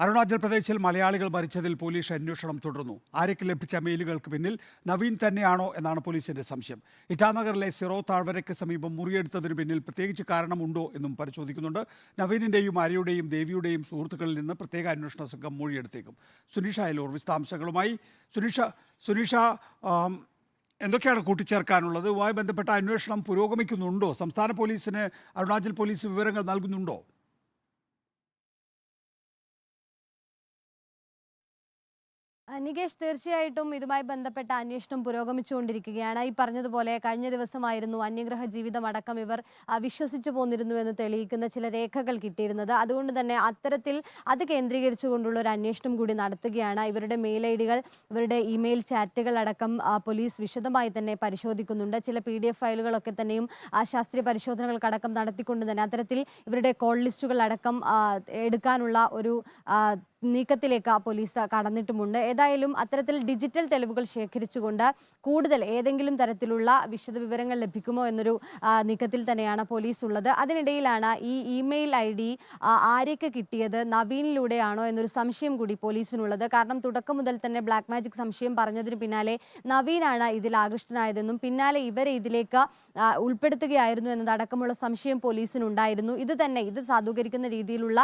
അരുണാചൽ പ്രദേശിൽ മലയാളികൾ മരിച്ചതിൽ പോലീസ് അന്വേഷണം തുടർന്നു. ആര്യക്ക് ലഭിച്ച മെയിലുകൾക്ക് പിന്നിൽ നവീൻ തന്നെയാണോ എന്നാണ് പോലീസിന്റെ സംശയം. ഇറ്റാനഗറിലെ സിറോ താഴ്വരയ്ക്ക് സമീപം മുറിയെടുത്തതിന് പിന്നിൽ പ്രത്യേകിച്ച് കാരണമുണ്ടോ എന്നും പരിശോധിക്കുന്നുണ്ട്. നവീനിന്റെയും ആര്യയുടെയും ദേവിയുടെയും സുഹൃത്തുക്കളിൽ നിന്ന് പ്രത്യേക അന്വേഷണ സംഘം മൊഴിയെടുത്തേക്കും. സുനീഷ അയലൂർ വിശദാംശങ്ങളുമായി. സുനീഷ സുനീഷ എന്തൊക്കെയാണ് കൂട്ടിച്ചേർക്കാനുള്ളത്? ഇതുമായി ബന്ധപ്പെട്ട അന്വേഷണം പുരോഗമിക്കുന്നുണ്ടോ? സംസ്ഥാന പോലീസിന് അരുണാചൽ പോലീസ് വിവരങ്ങൾ നൽകുന്നുണ്ടോ? നികേഷ് തീർച്ചയായിട്ടും ഇതുമായി ബന്ധപ്പെട്ട അന്വേഷണം പുരോഗമിച്ചുകൊണ്ടിരിക്കുകയാണ്. ഈ പറഞ്ഞതുപോലെ കഴിഞ്ഞ ദിവസമായിരുന്നു അന്യഗ്രഹ ജീവിതം അടക്കം ഇവർ വിശ്വസിച്ചു പോന്നിരുന്നു എന്ന് തെളിയിക്കുന്ന ചില രേഖകൾ കിട്ടിയിരുന്നത്. അതുകൊണ്ട് തന്നെ അത്തരത്തിൽ അത് കേന്ദ്രീകരിച്ചുകൊണ്ടുള്ള ഒരു അന്വേഷണം കൂടി നടത്തുകയാണ്. ഇവരുടെ മെയിൽ ഐ ഡികൾ ഇവരുടെ ഇമെയിൽ ചാറ്റുകൾ അടക്കം പോലീസ് വിശദമായി തന്നെ പരിശോധിക്കുന്നുണ്ട്. ചില പി ഡി എഫ് ഫയലുകളൊക്കെ തന്നെയും ശാസ്ത്രീയ പരിശോധനകൾക്കടക്കം നടത്തിക്കൊണ്ട് തന്നെ അത്തരത്തിൽ ഇവരുടെ കോൾ ലിസ്റ്റുകൾ അടക്കം എടുക്കാനുള്ള ഒരു നീക്കത്തിലേക്ക് പോലീസ് കടന്നിട്ടുമുണ്ട്. ഏതായാലും അത്തരത്തിൽ ഡിജിറ്റൽ തെളിവുകൾ ശേഖരിച്ചുകൊണ്ട് കൂടുതൽ ഏതെങ്കിലും തരത്തിലുള്ള വിശദ വിവരങ്ങൾ ലഭിക്കുമോ എന്നൊരു നീക്കത്തിൽ തന്നെയാണ് പോലീസ് ഉള്ളത് അതിനിടയിലാണ് ഈ ഇമെയിൽ ഐ ഡി ആര്യക്ക് കിട്ടിയത് നവീനിലൂടെയാണോ എന്നൊരു സംശയം കൂടി പോലീസിനുള്ളത്. കാരണം തുടക്കം മുതൽ തന്നെ ബ്ലാക്ക് മാജിക് സംശയം പറഞ്ഞതിന് പിന്നാലെ നവീനാണ് ഇതിൽ ആകൃഷ്ടനായതെന്നും പിന്നാലെ ഇവരെ ഇതിലേക്ക് ഉൾപ്പെടുത്തുകയായിരുന്നു എന്നതടക്കമുള്ള സംശയം പോലീസിനുണ്ടായിരുന്നു. ഇത് തന്നെ ഇത് സാധൂകരിക്കുന്ന രീതിയിലുള്ള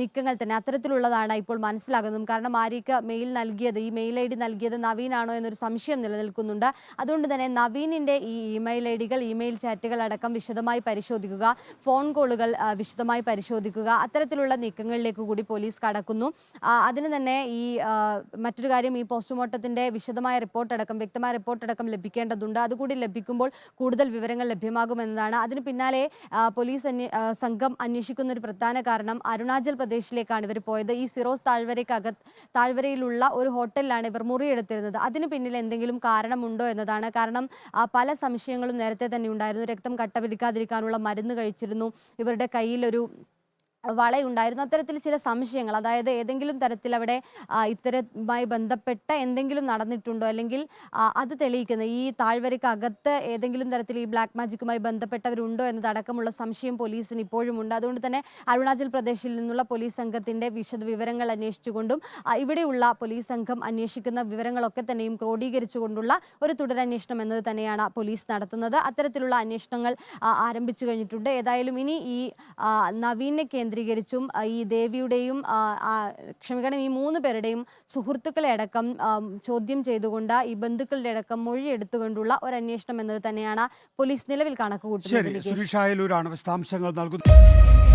നീക്കങ്ങൾ തന്നെ അത്തരത്തിലുള്ളതാണ് ഇപ്പോൾ മനസ്സിലാകുന്നതും. കാരണം ആര്യക്ക് മെയിൽ നൽകിയത് ഈ മെയിൽ ഐ ഡി നൽകിയത് നവീനാണോ എന്നൊരു സംശയം നിലനിൽക്കുന്നുണ്ട്. അതുകൊണ്ട് തന്നെ നവീനിന്റെ ഈ ഇമെയിൽ ഐ ഡികൾ ഇമെയിൽ ചാറ്റുകൾ അടക്കം വിശദമായി പരിശോധിക്കുക ഫോൺ കോളുകൾ വിശദമായി പരിശോധിക്കുക അത്തരത്തിലുള്ള നീക്കങ്ങളിലേക്ക് കൂടി പോലീസ് കടക്കുന്നു. അതിന് തന്നെ ഈ മറ്റൊരു കാര്യം ഈ പോസ്റ്റ്മോർട്ടത്തിന്റെ വിശദമായ റിപ്പോർട്ട് അടക്കം വ്യക്തമായ റിപ്പോർട്ട് അടക്കം ലഭിക്കേണ്ടതുണ്ട്. അതുകൂടി ലഭിക്കുമ്പോൾ കൂടുതൽ വിവരങ്ങൾ ലഭ്യമാകുമെന്നതാണ്. അതിന് പിന്നാലെ പോലീസ് സംഘം അന്വേഷിക്കുന്ന ഒരു പ്രധാന കാരണം അരുണാചൽ പ്രദേശിലേക്കാണ് ഇവർ പോയത്. ഈ സിറോസ് താഴ്വരയ്ക്കക താഴ്വരയിലുള്ള ഒരു ഹോട്ടലിലാണ് ഇവർ മുറിയെടുത്തിരുന്നത്. അതിന് പിന്നിൽ എന്തെങ്കിലും കാരണമുണ്ടോ എന്നതാണ്. കാരണം പല സംശയങ്ങളും നേരത്തെ തന്നെ ഉണ്ടായിരുന്നു. രക്തം കട്ട പിടിക്കാതിരിക്കാനുള്ള മരുന്ന് കഴിച്ചിരുന്നു. ഇവരുടെ കയ്യിലൊരു വളയുണ്ടായിരുന്നു. അത്തരത്തിൽ ചില സംശയങ്ങൾ അതായത് ഏതെങ്കിലും തരത്തിൽ അവിടെ ഇത്തരമായി ബന്ധപ്പെട്ട എന്തെങ്കിലും നടന്നിട്ടുണ്ടോ? അല്ലെങ്കിൽ അത് തെളിയിക്കുന്ന ഈ താഴ്വരയ്ക്കകത്ത് ഏതെങ്കിലും തരത്തിൽ ഈ ബ്ലാക്ക് മാജിക്കുമായി ബന്ധപ്പെട്ടവരുണ്ടോ എന്നതടക്കമുള്ള സംശയം പോലീസിന് ഇപ്പോഴും ഉണ്ട്. അതുകൊണ്ട് തന്നെ അരുണാചൽ പ്രദേശിൽ നിന്നുള്ള പോലീസ് സംഘത്തിന്റെ വിശദ വിവരങ്ങൾ അന്വേഷിച്ചുകൊണ്ടും ഇവിടെയുള്ള പോലീസ് സംഘം അന്വേഷിക്കുന്ന വിവരങ്ങളൊക്കെ തന്നെയും ക്രോഡീകരിച്ചുകൊണ്ടുള്ള ഒരു തുടരന്വേഷണം എന്നത് തന്നെയാണ് പോലീസ് നടത്തുന്നത്. അത്തരത്തിലുള്ള അന്വേഷണങ്ങൾ ആരംഭിച്ചു കഴിഞ്ഞിട്ടുണ്ട്. ഏതായാലും ഇനി ഈ നവീന നവീനെ കേന്ദ്രീകരിച്ചും ഈ ദേവിയുടെയും ക്ഷമിക്കണം ഈ മൂന്ന് പേരുടെയും സുഹൃത്തുക്കളെ അടക്കം ചോദ്യം ചെയ്തുകൊണ്ട് ഈ ബന്ധുക്കളുടെ അടക്കം മൊഴി എടുത്തുകൊണ്ടുള്ള ഒരു അന്വേഷണം എന്നത് തന്നെയാണ് പോലീസ് നിലവിൽ കണക്ക് ശരി കൂട്ടുന്നത് സുനീഷ അയലൂരാണ് വിശദാംശങ്ങൾ നൽകുന്നത്.